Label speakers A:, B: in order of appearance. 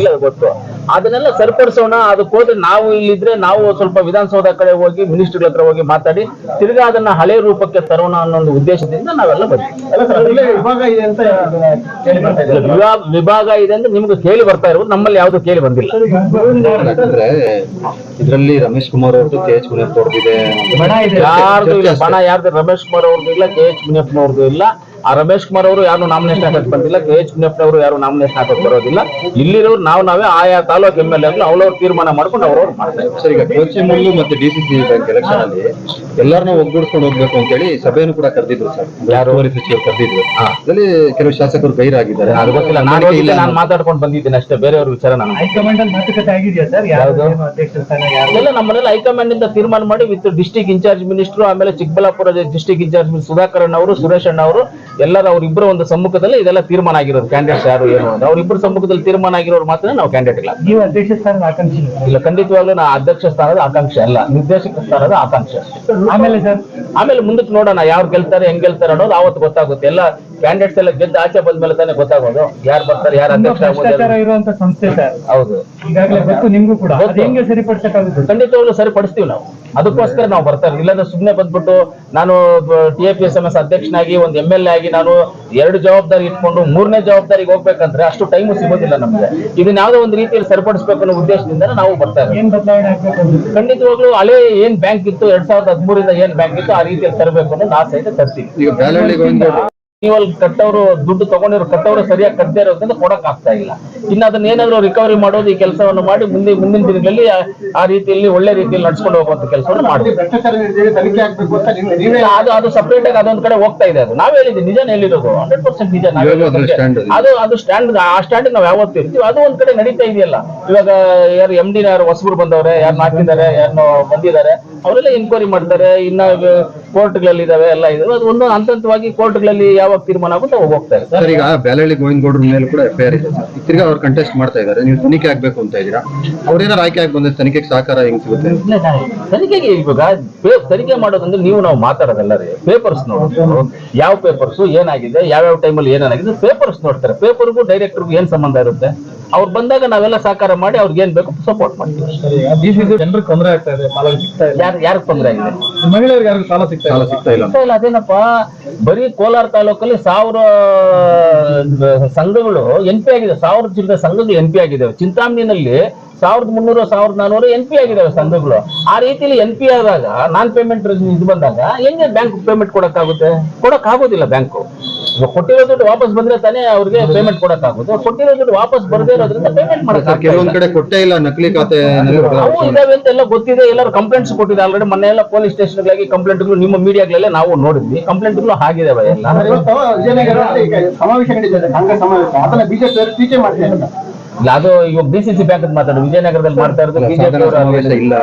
A: ಆಗಿಲ್ಲ ಅದು ಗೊತ್ತು. ಅದನ್ನೆಲ್ಲ ಸರಿಪಡಿಸೋಣ ಅದಕ್ಕೆ ಹೋದ್ರೆ ನಾವು ಇಲ್ಲಿದ್ರೆ ನಾವು ಸ್ವಲ್ಪ ವಿಧಾನಸೌಧ ಕಡೆ ಹೋಗಿ ಮಿನಿಸ್ಟರ್ಗಳ ಹತ್ರ ಹೋಗಿ ಮಾತಾಡಿ ತಿರ್ಗಾ ಅದನ್ನ ಹಳೆ ರೂಪಕ್ಕೆ ತರೋಣ ಅನ್ನೋ ಒಂದು ಉದ್ದೇಶದಿಂದ ನಾವೆಲ್ಲ
B: ಬರ್ತೀವಿ ವಿಭಾಗ ಇದೆ
A: ಅಂದ್ರೆ ನಿಮ್ಗೆ ಕೇಳಿ ಬರ್ತಾ ಇರೋದು ನಮ್ಮಲ್ಲಿ ಯಾವ್ದು ಕೇಳಿ ಬಂದಿಲ್ಲ.
C: ಇದರಲ್ಲಿ ರಮೇಶ್ ಕುಮಾರ್ ಅವ್ರದ್ದು ಕೆ ಎಚ್ ಮುನಿಯಪ್ಪ ಅವ್ರದ್ದು.
B: ಇದೆ.
A: ಯಾರ್ದು ಇಲ್ಲ ಬಣ ಯಾರ್ದು ರಮೇಶ್ ಕುಮಾರ್ ಅವ್ರದ್ದು ಇಲ್ಲ ಕೆ ಎಚ್ ಮುನಿಯಪ್ಪನವ್ರದ್ದು ಇಲ್ಲ. ಆ ರಮೇಶ್ ಕುಮಾರ್ ಅವರು ಯಾರು ನಾಮಿನೇಷನ್ ಹಾಕಕ್ ಬಂದಿಲ್ಲ ಕೆ ಎಚ್ ಮುನಿಯಪ್ಪನವರು ಯಾರು ನಾಮಿನೇಷನ್ ಹಾಕಕ್ ಬರೋದಿಲ್ಲ. ಇಲ್ಲಿರೋರು ನಾವು ನಾವೇ ಆಯಾ ತಾಲೂಕ್ ಎಂ ಎಲ್ ಎ ಅವ್ರವ್ರು ತೀರ್ಮಾನ ಮಾಡ್ಕೊಂಡು ಅವ್ರವ್ರು ಮಾಡ್ತಾ ಇದ್ದಾರೆ
C: ಸರ್ ಈಗ ಕೋಚಿ ಮುಳ್ಳು ಮತ್ತೆ D C C bank election ಅಲ್ಲಿ ಎಲ್ಲರನ್ನೂ ಒಗ್ಗೂಡಿಸ್ಕೊಂಡು ಹೋಗ್ಬೇಕು ಅಂತ ಹೇಳಿ ಸಭೆಯನ್ನು ಕೂಡ ಕರೆದಿದ್ರು ಸರ್.
A: ಯಾರು?
C: ಸಚಿವರು ಕರೆದಿದ್ರು.
A: ಹಾ.
C: ಅದರಲ್ಲಿ ಕೆಲವು ಶಾಸಕರು ಗೈರಾಗಿದ್ದಾರೆ.
A: ಅದು ಗೊತ್ತಿಲ್ಲ ನಾನು
C: ಇಲ್ಲ
A: ನಾನು ಮಾತಾಡ್ಕೊಂಡು ಬಂದಿದ್ದೀನಿ ಅಷ್ಟೇ ಬೇರೆಯವ್ರ ವಿಚಾರ ನಾನು.
B: ಹೈಕಮಾಂಡ್ ಅಲ್ಲಿ ಮಾತುಕತೆ ಆಗಿದೆಯಾ ಸರ್? ಯಾರು ಅಧ್ಯಕ್ಷ ಅಧ್ಯಕ್ಷರ ಸ್ಥಾನ ಯಾರು?
A: ಅದೆಲ್ಲ ನಮ್ಮನ್ನೆಲ್ಲ ಹೈಕಮಾಂಡ್ ಇಂದ ತೀರ್ಮಾನ ಮಾಡಿ ವಿತ್ ಡಿಸ್ಟಿಕ್ ಇನ್ಚಾರ್ಜ್ ಮಿನಿಸ್ಟರ್ ಆಮೇಲೆ ಚಿಕ್ಕಬಳ್ಳಾಪುರ ಡಿಸ್ಟಿಕ್ ಇನ್ಚಾರ್ಜ್ ಸುಧಾಕರ್ ಅಣ್ಣ ಅವರು ಸುರೇಶ್ ಅಣ್ಣ ಅವರು ಎಲ್ಲರ ಅವರಿಬ್ಬರ ಒಂದು ಸಮ್ಮುಖದಲ್ಲಿ ಇದೆಲ್ಲ ತೀರ್ಮಾನ ಆಗಿರೋದು ಕ್ಯಾಂಡಿಡೇಟ್ಸ್ ಯಾರು ಏನು ಅಂತ. ಅವ್ರಿಬ್ಬರ ಸಮ್ಮುಖದಲ್ಲಿ ತೀರ್ಮಾನ ಆಗಿರೋರು ಮಾತ್ರ ನಾವು ಕ್ಯಾಂಡಿಡೇಟ್ ಇಲ್ಲ.
B: ನೀವು ಅಧ್ಯಕ್ಷ ಸ್ಥಾನದ ಆಕಾಂಕ್ಷಿ
A: ಇಲ್ಲ ಖಂಡಿತವಾಗ್ಲೂ ನಾ ಅಧ್ಯಕ್ಷ ಸ್ಥಾನದ ಆಕಾಂಕ್ಷೆ ಅಲ್ಲ ನಿರ್ದೇಶಕ ಸ್ಥಾನದ ಆಕಾಂಕ್ಷೆ
B: ಆಮೇಲೆ ಸರ್?
A: ಆಮೇಲೆ ಮುಂದಕ್ಕೆ ನೋಡೋಣ ಯಾರು ಗೆಲ್ತಾರೆ ಹೆಂಗ್ ಗೆಲ್ತಾರೆ ಅನ್ನೋದು ಅವತ್ತು ಗೊತ್ತಾಗುತ್ತೆ. ಎಲ್ಲ ಕ್ಯಾಂಡಿಡೇಟ್ಸ್ ಎಲ್ಲ ಗೆದ್ದು ಆಚೆ ಬಂದ್ಮೇಲೆ ತಾನೇ ಗೊತ್ತಾಗೋದು ಯಾರು ಬರ್ತಾರೆ ಯಾರು ಅಧ್ಯಕ್ಷ
B: ಇರುವಂತ ಸಂಸ್ಥೆ ಸರ್.
A: ಹೌದು.
B: ಈಗಾಗಲೇ ಗೊತ್ತು ನಿಮ್ಗೂ ಕೂಡ. ಅದು
A: ಗೊತ್ತು.
B: ಹೆಂಗೆ ಸರಿಪಡಿಸಕ್ಕಾಗುತ್ತೆ
A: ಖಂಡಿತವಾಗ್ಲೂ ಸರಿಪಡಿಸ್ತೀವಿ ನಾವು. ಅದಕ್ಕೋಸ್ಕರ ನಾವು ಬರ್ತಾ ಇರ್ತೀವಿ ಇಲ್ಲಾಂದ್ರೆ ಸುಮ್ಮನೆ ಬಂದ್ಬಿಟ್ಟು ನಾನು T A P S M S ಅಧ್ಯಕ್ಷನಾಗಿ ಒಂದು ಎಂ ಎಲ್ ಎ ಆಗಿ ನಾನು ಎರಡು ಜವಾಬ್ದಾರಿ ಇಟ್ಕೊಂಡು ಮೂರನೇ ಜವಾಬ್ದಾರಿಗೆ ಹೋಗ್ಬೇಕಂದ್ರೆ ಅಷ್ಟು ಟೈಮು ಸಿಗೋದಿಲ್ಲ ನಮ್ಗೆ. ಇದನ್ನ ಯಾವ್ದೋ ಒಂದು ರೀತಿಯಲ್ಲಿ ಸರಿಪಡಿಸ್ಬೇಕನ್ನೋ ಉದ್ದೇಶದಿಂದ ನಾವು ಬರ್ತಾ ಇದ್ದೀವಿ ಖಂಡಿತವಾಗ್ಲೂ ಹಳೆ ಏನ್ ಬ್ಯಾಂಕ್ ಇತ್ತು ಎರಡ್ ಸಾವಿರದ ಹದಿಮೂರಿಂದ ಏನ್ ಬ್ಯಾಂಕ್ ಇತ್ತು ಆ ರೀತಿಯಲ್ಲಿ ತರಬೇಕು ಅನ್ನೋದು ಆಸೆ ಇದೆ ತರ್ತೀವಿ ನೀವು ಅಲ್ಲಿ ಕಟ್ಟವರು ದುಡ್ಡು ತಗೊಂಡಿರೋ ಕಟ್ಟವರು ಸರಿಯಾಗಿ ಕಟ್ಟದೇ ಇರೋದ್ರಿಂದ ಕೊಡಕ್ ಆಗ್ತಾ ಇಲ್ಲ. ಇನ್ನು ಅದನ್ನ ಏನಾದ್ರು ರಿಕವರಿ ಮಾಡೋದು ಈ ಕೆಲಸವನ್ನು ಮಾಡಿ ಮುಂದೆ ಮುಂದಿನ ದಿನಗಳಲ್ಲಿ ಆ- ರೀತಿಯಲ್ಲಿ ಒಳ್ಳೆ ರೀತಿಯಲ್ಲಿ ನಡ್ಸ್ಕೊಂಡು ಹೋಗುವಂತ ಕೆಲಸವನ್ನು ಮಾಡ್ತೀವಿ.
B: ಭ್ರಷ್ಟಾಚಾರ ನಡೆದಿದೆ ತನಿಖೆ ಆಗ್ಬೇಕು ಅಂತ ನೀವು- ನೀವೇ
A: ಅದು ಅದು ಸಪರೇಟ್ ಆಗಿ ಅದೊಂದ್ ಕಡೆ ಹೋಗ್ತಾ ಇದೆ ಅದು. ನಾವ್ ಹೇಳಿದ್ವಿ ನಿಜ ಹೇಳಿರೋದು. ಹಂಡ್ರೆಡ್ ಪರ್ಸೆಂಟ್ ನಿಜ. ಅದು ಅದು ಸ್ಟ್ಯಾಂಡ್ ಆ ಸ್ಟ್ಯಾಂಡ್ ನಾವ್ ಯಾವತ್ತೂ ಇರ್ತೀವಿ. ಅದು ಒಂದ್ ಕಡೆ ನಡೀತಾ ಇದೆಯಲ್ಲ. ಇವಾಗ ಯಾರು ಎಂ ಡಿನ ಯಾರು ಹೊಸಬರು ಬಂದವ್ರೆ ಯಾರು ನಾಕಿದ್ದಾರೆ ಯಾರನ್ನೋ ಬಂದಿದ್ದಾರೆ ಅವರೆಲ್ಲ ಇನ್ಕ್ವೈರಿ ಮಾಡ್ತಾರೆ. ಇನ್ನ ಕೋರ್ಟ್ಗಳಲ್ಲಿ ಇದಾವೆ ಎಲ್ಲ ಇದಾವೆ ಅದು ಒಂದೊಂದು ಹಂತ ಹಂತವಾಗಿ ಕೋರ್ಟ್ಗಳಲ್ಲಿ ಯಾವಾಗ ತೀರ್ಮಾನ ಆಗುತ್ತೆ ಅವಾಗ ಹೋಗ್ತಾ ಇದೆ
C: ಸರ್ ಈಗ ಗೋವಿಂದ ಗೋವಿಂದಗೌಡರ ಮೇಲೆ ಕೂಡ ಎಫ್ ಐ ಆರ್ ಇದೆ. ಸರ್ ಈಗ ತಿರ್ಗಾ ಅವ್ರು ಕಂಟೆಸ್ಟ್ ಮಾಡ್ತಾ ಇದ್ದಾರೆ. ನೀವು ತನಿಖೆ ಆಗ್ಬೇಕು ಅಂತ ಇದ್ದೀರಾ? ಅವ್ರೇನಾರು ಆಯ್ಕೆ ಆಗಿ ಬಂದ್ರೆ ತನಿಖೆಗೆ ಸಹಕಾರ ಹೆಂಗ್ ಸಿಗುತ್ತೆ?
A: ತನಿಖೆಗೆ ಇವಾಗ ಪೇ- ತನಿಖೆ ಮಾಡೋದಂದ್ರೆ ನೀವು ನಾವು ಮಾತಾಡೋದಲ್ಲ ರೀ. ಪೇಪರ್ಸ್ ನೋಡೋದು. ಯಾವ ಪೇಪರ್ಸ್ ಏನಾಗಿದೆ ಯಾವ್ಯಾವ ಟೈಮಲ್ಲಿ ಏನೇನಾಗಿದೆ ಪೇಪರ್ಸ್ ನೋಡ್ತಾರೆ. ಪೇಪರ್ಗೂ ಡೈರೆಕ್ಟರ್ಗೂ ಏನ್ ಸಂಬಂಧ ಇರುತ್ತೆ? ಅವ್ರು ಬಂದಾಗ ನಾವೆಲ್ಲ ಸಹಕಾರ ಮಾಡಿ ಅವ್ರಿಗೆ ಏನ್ ಬೇಕು ಸಪೋರ್ಟ್ ಮಾಡ್ತೀವಿ.
B: ಜನರಿಗೆ ತೊಂದರೆ ಆಗ್ತಾ ಇದೆ ಸಾಲ ಸಿಗ್ತಾ ಇಲ್ಲ.
A: ಯಾರು ಯಾರಿಗೆ ತೊಂದರೆ ಆಗಿದೆ?
B: ಮಹಿಳೆಯರಿಗೆ ಯಾರಿಗೂ ಸಾಲ ಸಿಗ್ತಾ ಇಲ್ಲ.
C: ಸಿಗ್ತಾ ಇಲ್ಲ.
A: ಇಲ್ಲ ಅದೇನಪ್ಪ ಬರೀ ಕೋಲಾರ ತಾಲೂಕಲ್ಲಿ ಸಾವಿರ ಸಂಘಗಳು ಎನ್ ಪಿ ಆಗಿದೆ ಸಾವಿರ ಚಿಲ್ಲರೆ ಸಂಘಗಳು ಎನ್ ಪಿ ಆಗಿದ್ದಾವೆ. ಚಿಂತಾಮಣಿನಲ್ಲಿ ಸಾವಿರದ ಮುನ್ನೂರು ಸಾವಿರದ ನಾನೂರು ಎನ್ ಪಿ ಆಗಿದ್ದಾವೆ ಸಂಘಗಳು. ಆ ರೀತಿಯಲ್ಲಿ ಎನ್ ಪಿ ಆದಾಗ ನಾನ್ ಪೇಮೆಂಟ್ ಇದು ಬಂದಾಗ ಹೆಂಗೆ ಬ್ಯಾಂಕ್ ಪೇಮೆಂಟ್ ಕೊಡಕ್ಕಾಗುತ್ತೆ? ಕೊಡಕ್ಕಾಗೋದಿಲ್ಲ ಬ್ಯಾಂಕು ಕೊಟ್ಟಿರೋ ದುಡ್ಡು ವಾಪಸ್ ಬಂದ್ರೆ ತಾನೇ ಅವ್ರಿಗೆ ಪೇಮೆಂಟ್ ಕೊಡಕ್ ಆಗೋದು ಕೊಟ್ಟಿರೋ ದುಡ್ಡು ವಾಪಸ್ ಬರದೇ ಇರೋದ್ರಿಂದ ಪೇಮೆಂಟ್ ಮಾಡಕ್
C: ಸರ್ ಕೆಲವೊಂದ್ ಕಡೆ ಕೊಟ್ಟೇ ಇಲ್ಲ ನಕಲಿ ಖಾತೆ
A: ಅವು ಇದಾವೆ ಅಂತ ಎಲ್ಲ ಗೊತ್ತಿದೆ. ಎಲ್ಲರೂ ಕಂಪ್ಲೇಂಟ್ಸ್ ಕೊಟ್ಟಿದೆ. ಆಲ್ರೆಡಿ ಮೊನ್ನೆ ಎಲ್ಲ ಪೊಲೀಸ್ ಸ್ಟೇಷನ್ಗಳಾಗಿ ಕಂಪ್ಲೇಂಟ್ಗಳು ನಿಮ್ಮ ಮೀಡಿಯಾಗಳೆಲ್ಲ ನಾವು ನೋಡಿದ್ವಿ. ಕಂಪ್ಲೇಂಟ್ಗಳು ಆಗಿದಾವೆ ಎಲ್ಲ.
B: ಸಮಾವೇಶ ನಡೀತದೆ. ಕಾಂಗ್ರೆಸ್ ಸಮಾವೇಶ. ಅದನ್ನ ಬಿಜೆಪಿ ಟೀಕೆ ಮಾಡ್ತಾರೆ
A: ಅದು ಇವಾಗ ಡಿ ಸಿ ಸಿ ಬ್ಯಾಂಕ್ ಮಾತಾಡೋದು. ವಿಜಯನಗರದಲ್ಲಿ ಮಾಡ್ತಾ ಇರೋದು ಬಿಜೆಪಿ
C: ಇಲ್ಲ.